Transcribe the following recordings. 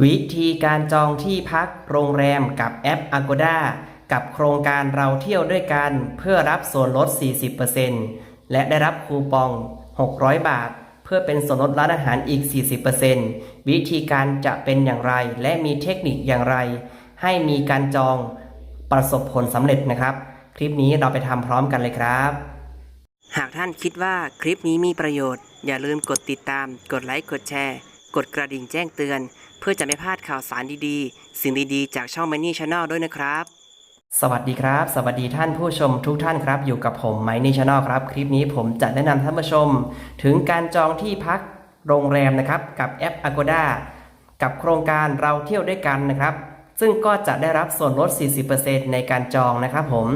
วิธีการจองที่พักโรงแรมกับแอป Agoda กับโครงการเราเที่ยวด้วยกัน เพื่อรับส่วนลด 40%และได้รับคูปอง 600 บาท เพื่อเป็นส่วนลดร้านอาหารอีก 40%วิธีการจะเป็นอย่างไรและมีเทคนิคอย่างไร ให้มีการจองประสบผลสำเร็จนะครับ คลิปนี้เราไปทำพร้อมกันเลยครับ หากท่านคิดว่าคลิปนี้มีประโยชน์ อย่าลืมกดติดตาม กดไลค์กดแชร์ กดกระดิ่งแจ้งเตือน เพื่อจะไม่พลาดข่าวสารดีๆ สิ่งดีๆ จากช่อง Money Channel ด้วยนะครับ สวัสดีครับ สวัสดีท่านผู้ชมทุกท่านครับ อยู่กับผม Money Channel ครับ คลิปนี้ผมจะแนะนำท่านผู้ชม ถึงการจองที่พักโรงแรมนะครับ กับแอป Agoda กับโครงการเราเที่ยวด้วยกันนะครับ ซึ่งก็จะได้รับส่วนลด 40%ในการจองนะครับผม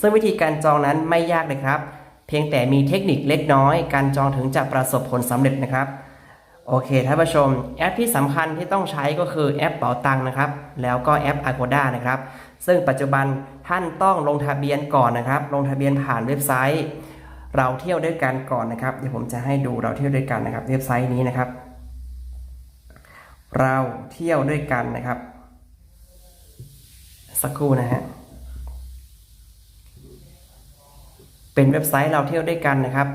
ซึ่งวิธีการจองนั้นไม่ยากเลยครับ เพียงแต่มีเทคนิคเล็กน้อย การจองถึงจะประสบผลสำเร็จนะครับ โอเคท่านผู้ชม แอปที่สำคัญที่ต้องใช้ก็คือแอปเป๋าตังนะครับ แล้วก็แอป Agoda นะครับ ซึ่งปัจจุบันท่านต้องลงทะเบียนก่อนนะครับ ลงทะเบียนผ่านเว็บไซต์ เราเที่ยวด้วยกันก่อนนะครับ เดี๋ยวผมจะให้ดูเราเที่ยวด้วยกันนะครับ เว็บไซต์นี้นะครับ เราเที่ยวด้วยกันนะครับ สักครู่นะฮะเป็นเว็บไซต์เราเที่ยวด้วยกันนะครับ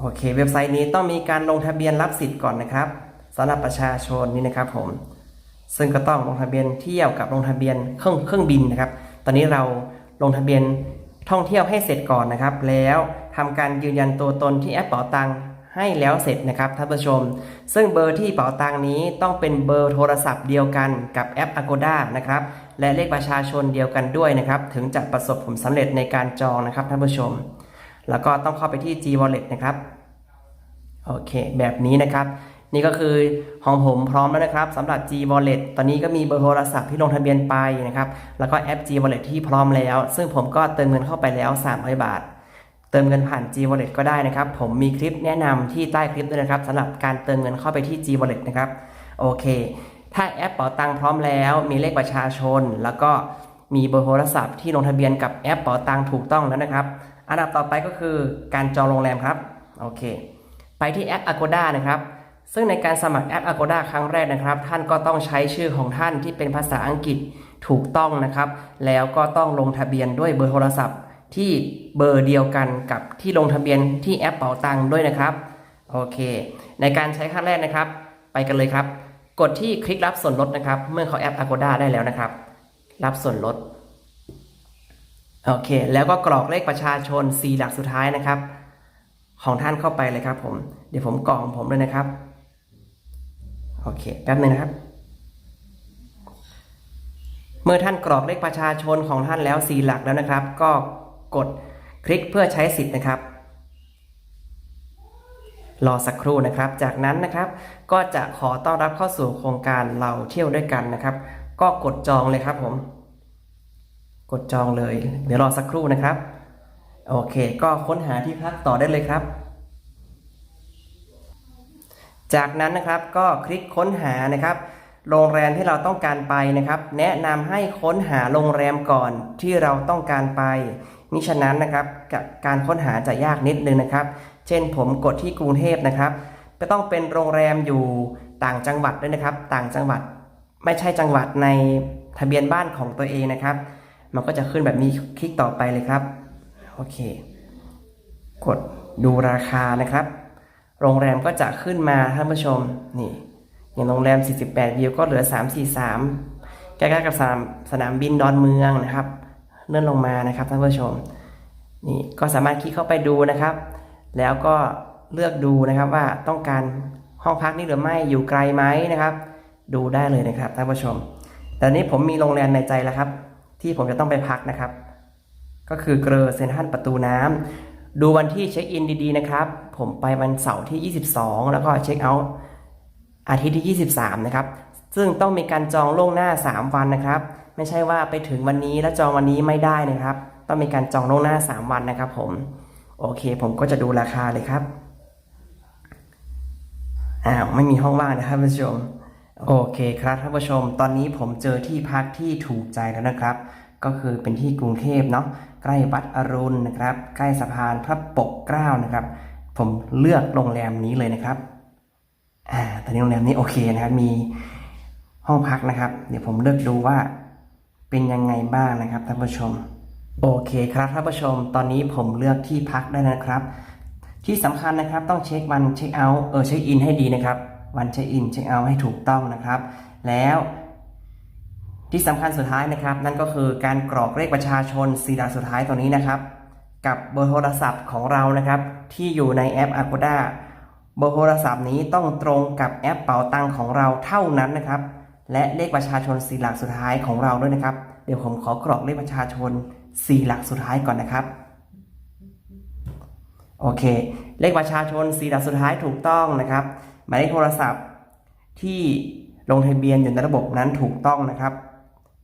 โอเค เว็บไซต์นี้ต้องมีการลงทะเบียนรับสิทธิ์ก่อนนะครับสำหรับประชาชนนี่นะครับ ผม ซึ่งก็ต้องลงทะเบียนเที่ยวกับลงทะเบียนเครื่องเครื่องบินนะครับ ตอนนี้เราลงทะเบียนท่องเที่ยวให้เสร็จก่อนนะครับ แล้วทำการยืนยันตัวตนที่แอปเป๋าตังค์ให้แล้วเสร็จนะครับท่านผู้ชม ซึ่งเบอร์ที่เป๋าตังค์นี้ต้องเป็นเบอร์โทรศัพท์เดียวกันกับแอป Agoda นะครับ และเลขประชาชนเดียวกันด้วยนะครับ ถึงจะประสบผลสำเร็จในการจองนะครับท่านผู้ชม แล้วก็ต้องเข้าไปที่ G Wallet นะครับโอเค แบบนี้นะครับนี่ก็คือของผมพร้อมแล้วนะครับสำหรับ G Wallet ตอนนี้ก็มีเบอร์โทรศัพท์ที่ลงทะเบียนไปนะครับ แล้วก็แอป G Wallet ที่พร้อมแล้ว ซึ่งผมก็เติมเงินเข้าไปแล้ว 300 บาท เติมเงินผ่าน G Wallet ก็ได้นะครับ ผมมีคลิปแนะนำที่ใต้คลิปด้วยนะครับสำหรับการเติมเงินเข้าไปที่ G Wallet นะครับ โอเค ถ้าแอปเป๋าตังค์พร้อมแล้ว มีเลขประชาชน แล้วก็มีเบอร์โทรศัพท์ที่ลงทะเบียนกับแอปเป๋าตังค์ถูกต้องแล้วนะครับ อันดับต่อไปก็คือการจองโรงแรมครับ โอเค ไปที่แอป Agoda นะครับ ซึ่งในการสมัครแอป Agoda ครั้งแรกนะครับ ท่านก็ต้องใช้ชื่อของท่านที่เป็นภาษาอังกฤษถูกต้องนะครับ แล้วก็ต้องลงทะเบียนด้วยเบอร์โทรศัพท์ ที่เบอร์เดียวกันกับที่ลงทะเบียนที่แอปเป๋าตังค์ด้วยนะครับ โอเค ในการใช้ครั้งแรกนะครับ ไปกันเลยครับ กดที่คลิกรับส่วนลดนะครับ เมื่อเขาแอป Agoda ได้แล้วนะครับ รับส่วนลด โอเค แล้วก็กรอกเลขประชาชน 4 หลักสุดท้ายนะครับ ของท่านเข้าไปเลยครับผม เดี๋ยวผมกรอกของผมเลยนะครับ โอเค แป๊บหนึงนะครับ เมื่อท่านกรอกเลขประชาชนของท่านแล้ว 4 หลักแล้วนะครับ ก็กดคลิกเพื่อใช้สิทธิ์นะครับ รอสักครู่นะครับ จากนั้นนะครับ ก็จะขอต้อนรับเข้าสู่โครงการเราเที่ยวด้วยกันนะครับ ก็กดจองเลยครับผม ดจองเลย เดี๋ยวรอสักครู่นะครับ โอเค ก็ค้นหาที่พักต่อได้เลยครับ จากนั้นนะครับก็คลิกค้นหานะครับโรงแรมที่เราต้องการไปนะครับ แนะนำให้ค้นหาโรงแรมก่อนที่เราต้องการไปมิฉะนั้นนะครับการค้นหาจะยากนิดนึงนะครับ เช่นผมกดที่กรุงเทพนะครับก็ต้องเป็นโรงแรมอยู่ต่างจังหวัดด้วยนะครับ ต่างจังหวัด ไม่ใช่จังหวัดในทะเบียนบ้านของตัวเองนะครับ มันก็จะขึ้นแบบนี้คลิกต่อไปเลยครับ โอเค กดดูราคานะครับ โรงแรมก็จะขึ้นมาท่านผู้ชม นี่ อย่างโรงแรม 48 วิวก็เหลือ 343 ใกล้ๆกับสนามสนามบินดอนเมืองนะครับ เลื่อนลงมานะครับท่านผู้ชม นี่ก็สามารถคลิกเข้าไปดูนะครับ แล้วก็เลือกดูนะครับว่าต้องการห้องพักนี้หรือไม่อยู่ไกลไหมนะครับ ดูได้เลยนะครับท่านผู้ชมแต่นี้ผมมีโรงแรมในใจแล้วครับ ที่ผมจะต้องไปพักนะครับ ก็คือเกรอเซนทรัลประตูน้ำดูวันที่เช็คอินดีๆนะครับ ผมไปวันเสาร์ที่ 22 แล้วก็เช็คเอาท์อาทิตย์ที่ 23 นะครับ ซึ่งต้องมีการจองล่วงหน้า 3 วันนะครับ ไม่ใช่ว่าไปถึงวันนี้แล้วจองวันนี้ไม่ได้นะครับ ต้องมีการจองล่วงหน้า 3 วันนะครับ ผม โอเค ผมก็จะดูราคาเลยครับ อ้าว ไม่มีห้องว่างนะครับท่านผู้ชม โอเคครับท่านผู้ชม ตอนนี้ผมเจอที่พักที่ถูกใจแล้วนะครับ ก็คือเป็นที่กรุงเทพเนาะใกล้วัดอรุณนะครับ ใกล้สะพานพระปกเกล้านะครับ ผมเลือกโรงแรมนี้เลยนะครับอ่าตอนนี้โรงแรมนี้โอเคนะครับมีห้องพักนะครับ เดี๋ยวผมเลือกดูว่าเป็นยังไงบ้างนะครับท่านผู้ชม โอเคครับท่านผู้ชม ตอนนี้ผมเลือกที่พักได้นะครับ ที่สำคัญนะครับต้องเช็ควันเช็คเอาท์เออเช็คอินให้ดีนะครับ วันเช็คอินเช็คเอาท์ให้ถูกต้องนะครับ แล้วที่สำคัญสุดท้ายนะครับ นั่นก็คือการกรอกเลขประชาชนสีหลักสุดท้ายตัวนี้นะครับ กับเบอร์โทรศัพท์ของเรานะครับ ที่อยู่ในแอป Agoda เบอร์โทรศัพท์นี้ต้องตรงกับแอปเป๋าตังของเราเท่านั้นนะครับ และเลขประชาชนสี่หลักสุดท้ายของเราด้วยนะครับ เดี๋ยวผมขอกรอกเลขประชาชนสีหลักสุดท้ายก่อนนะครับโอเค เลขประชาชนสีหลักสุดท้ายถูกต้องนะครับ หมายเลขโทรศัพท์ ที่ลงทะเบียนอยู่ในระบบนั้นถูกต้องนะครับ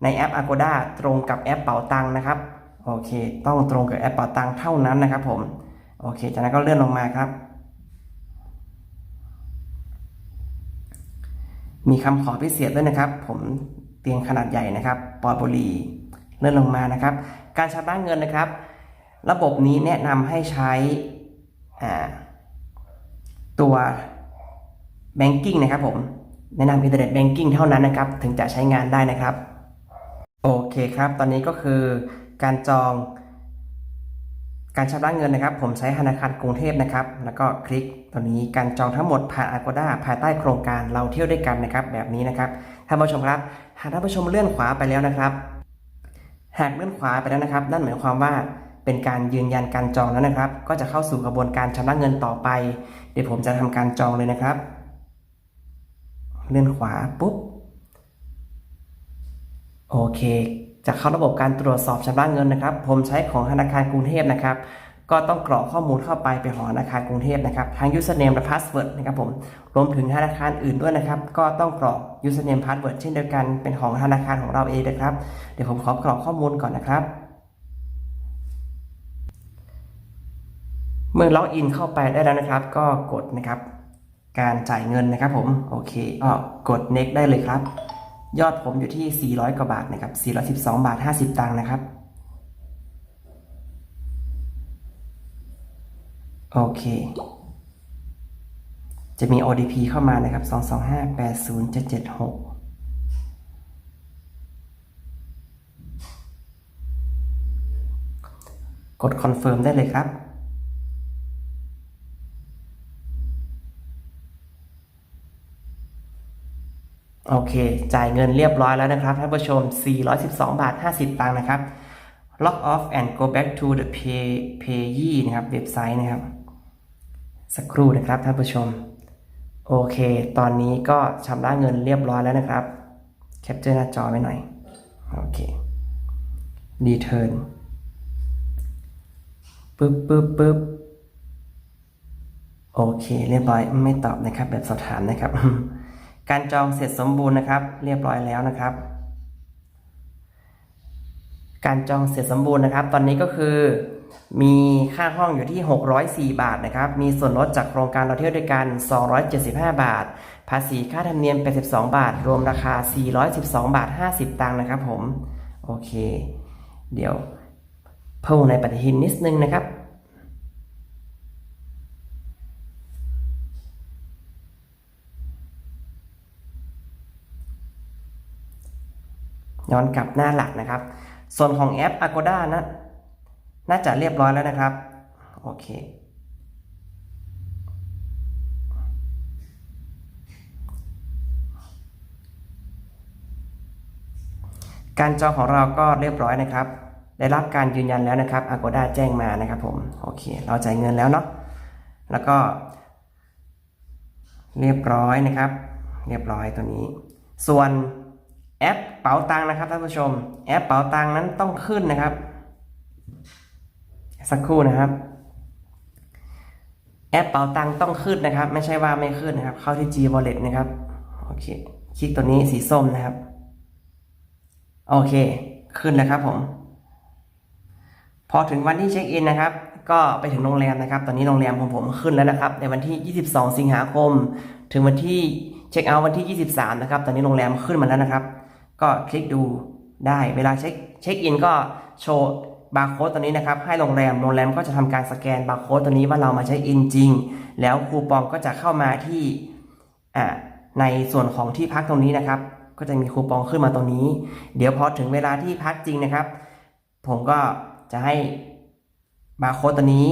ในแอป Agoda ตรงกับแอปเป๋าตังนะครับโอเค ต้องตรงกับแอปเป๋าตังเท่านั้นนะครับผมโอเค จากนั้นก็เลื่อนลงมาครับ มีคำขอพิเศษด้วยนะครับ ผมเตียงขนาดใหญ่นะครับปอดบุหรี่เลื่อนลงมานะครับ การชำระเงินนะครับ ระบบนี้แนะนำให้ใช้ตัว อ่าตัว Banking นะครับผมแนะนำ Internet Banking เท่านั้นนะครับ ถึงจะใช้งานได้นะครับ โอเคครับ ตอนนี้ก็คือการจอง การชำระเงินนะครับ ผมใช้ธนาคารกรุงเทพนะครับ แล้วก็คลิกตัวนี้การจองทั้งหมดผ่าน Agoda ภายใต้โครงการเราเที่ยวด้วยกันนะครับ แบบนี้นะครับท่านผู้ชมครับหากท่านผู้ชมเลื่อนขวาไปแล้วนะครับ หากเลื่อนขวาไปแล้วนะครับ นั่นหมายความว่าเป็นการยืนยันการจองแล้วนะครับ ก็จะเข้าสู่กระบวนการชำระเงินต่อไป เดี๋ยวผมจะทำการจองเลยนะครับ เลื่อนขวาปุ๊บ โอเคจะเข้าระบบการตรวจสอบชำระเงินนะครับ ผมใช้ของธนาคารกรุงเทพนะครับ ก็ต้องกรอกข้อมูลเข้าไปเป็นของธนาคารกรุงเทพนะครับ ทั้ง username และ password นะครับผม รวมถึงธนาคารอื่นด้วยนะครับ ก็ต้องกรอก username password เช่นเดียวกัน เป็นของธนาคารของเราเองนะครับ เดี๋ยวผมขอกรอกข้อมูลก่อนนะครับเมื่อล็อกอินเข้าไปได้แล้วนะครับ ก็กดนะครับ การจ่ายเงินนะครับผมโอเคก็กด next ได้เลยครับ ยอดผมอยู่ที่ 400 กว่าบาทนะครับ 412 บาท 50 ตังค์นะครับ โอเค จะมี ODP เข้ามานะครับ 225807776กด confirm ได้เลยครับ โอเค จ่ายเงินเรียบร้อยแล้วนะครับท่านผู้ชม 412 บาท 50 ตังค์นะครับ log off and go back to the pay payee นะครับ เว็บไซต์นะครับ สักครู่นะครับท่านผู้ชม โอเค ตอนนี้ก็ชำระเงินเรียบร้อยแล้วนะครับ แคปเจอร์หน้าจอไว้หน่อย โอเค return ปึ๊บปึ๊บปึ๊บโอเค เรียบร้อย ไม่ตอบนะครับ แบบสอบถามนะครับ การจองเสร็จสมบูรณ์นะครับ เรียบร้อยแล้วนะครับ การจองเสร็จสมบูรณ์นะครับ ตอนนี้ก็คือ มีค่าห้องอยู่ที่ 604 บาทนะครับ มีส่วนลดจากโครงการเราเที่ยวด้วยกัน 275 บาท ภาษีค่าธรรมเนียม 82 บาท รวมราคา 412 บาท 50 ตังค์นะครับผม โอเค เดี๋ยวเพิ่มในปฏิทินนิดนึงนะครับ ย้อนกลับหน้าหลักนะครับ ส่วนของแอป Agoda นะน่าจะเรียบร้อยแล้วนะครับ โอเค การจองของเราก็เรียบร้อยนะครับ ได้รับการยืนยันแล้วนะครับ Agoda แจ้งมานะครับผมโอเค เราจ่ายเงินแล้วเนาะแล้วก็ เรียบร้อยนะครับ เรียบร้อยตัวนี้ ส่วน แอปเป๋าตังนะครับท่านผู้ชม แอปเป๋าตังนั้นต้องขึ้นนะครับ สักครู่นะครับ แอปเป๋าตังต้องขึ้นนะครับ ไม่ใช่ว่าไม่ขึ้นนะครับ เข้าที่ G Wallet นะครับโอเคคลิกตัวนี้สีส้มนะครับ โอเค ขึ้นแล้วครับผม พอถึงวันที่เช็คอินนะครับ ก็ไปถึงโรงแรมนะครับ ตอนนี้โรงแรมของผมขึ้นแล้วนะครับ ในวันที่ 22 สิงหาคม ถึงวันที่เช็คเอาท์วันที่ 23 นะครับ ตอนนี้โรงแรมขึ้นมาแล้วนะครับ ก็คลิกดูได้เวลาเช็คเช็คอินก็โชว์บาร์โค้ดตัวนี้นะครับให้โรงแรมโรงแรมก็จะทำการสแกนบาร์โค้ดตัวนี้ว่าเรามาใช้อินจริง แล้วคูปองก็จะเข้ามาที่ในส่วนของที่พักตรงนี้นะครับ ก็จะมีคูปองขึ้นมาตรงนี้ เดี๋ยวพอถึงเวลาที่พักจริงนะครับ ผมก็จะให้บาร์โค้ดตัวนี้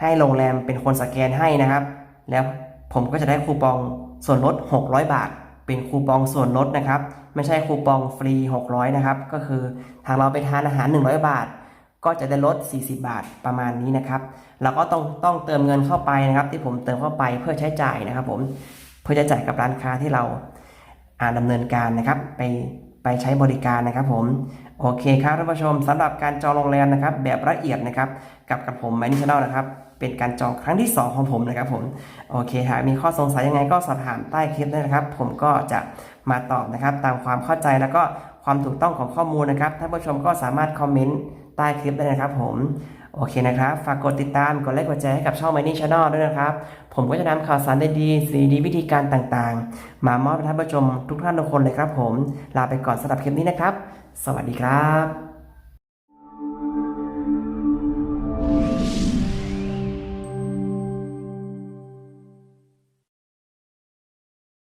ให้โรงแรมเป็นคนสแกนให้นะครับ แล้วผมก็จะได้คูปองส่วนลด 600 บาท เป็นคูปองส่วนลดนะครับ ไม่ใช่คูปองฟรี 600 นะครับ ก็คือทางเราไปทานอาหาร 100 บาท ก็จะได้ลด 40 บาทประมาณนี้นะครับเราก็ต้องต้องเติมเงินเข้าไปนะครับ ที่ผมเติมเข้าไปเพื่อใช้จ่ายนะครับ ผมเพื่อจะจ่ายกับร้านค้าที่เราอ่าดำเนินการนะครับ ไปไปใช้บริการนะครับ ผมโอเคครับท่านผู้ชมสำหรับการจองโรงแรมนะครับ แบบละเอียดนะครับ กับกับผมแมนิชแนลนะครับ เป็นการจองครั้งที่ 2 ของผมนะครับผมโอเคหากมีข้อสงสัยยังไงก็สอบถามใต้คลิปได้นะครับ ผมก็จะมาตอบนะครับ ตามความเข้าใจแล้วก็ความถูกต้องของข้อมูลนะครับท่านผู้ชมก็สามารถคอมเมนต์ใต้คลิปได้นะครับ ผมโอเคนะครับ ฝากกดติดตาม กดไลค์ กดแชร์ให้กับช่อง Money Channel ด้วยนะครับ ผมก็จะนำข่าวสารดีๆสีดีวิธีการต่างๆ มามอบให้ท่านผู้ชมทุกท่านทุกคนเลยครับผม ลาไปก่อนสำหรับคลิปนี้นะครับ สวัสดีครับ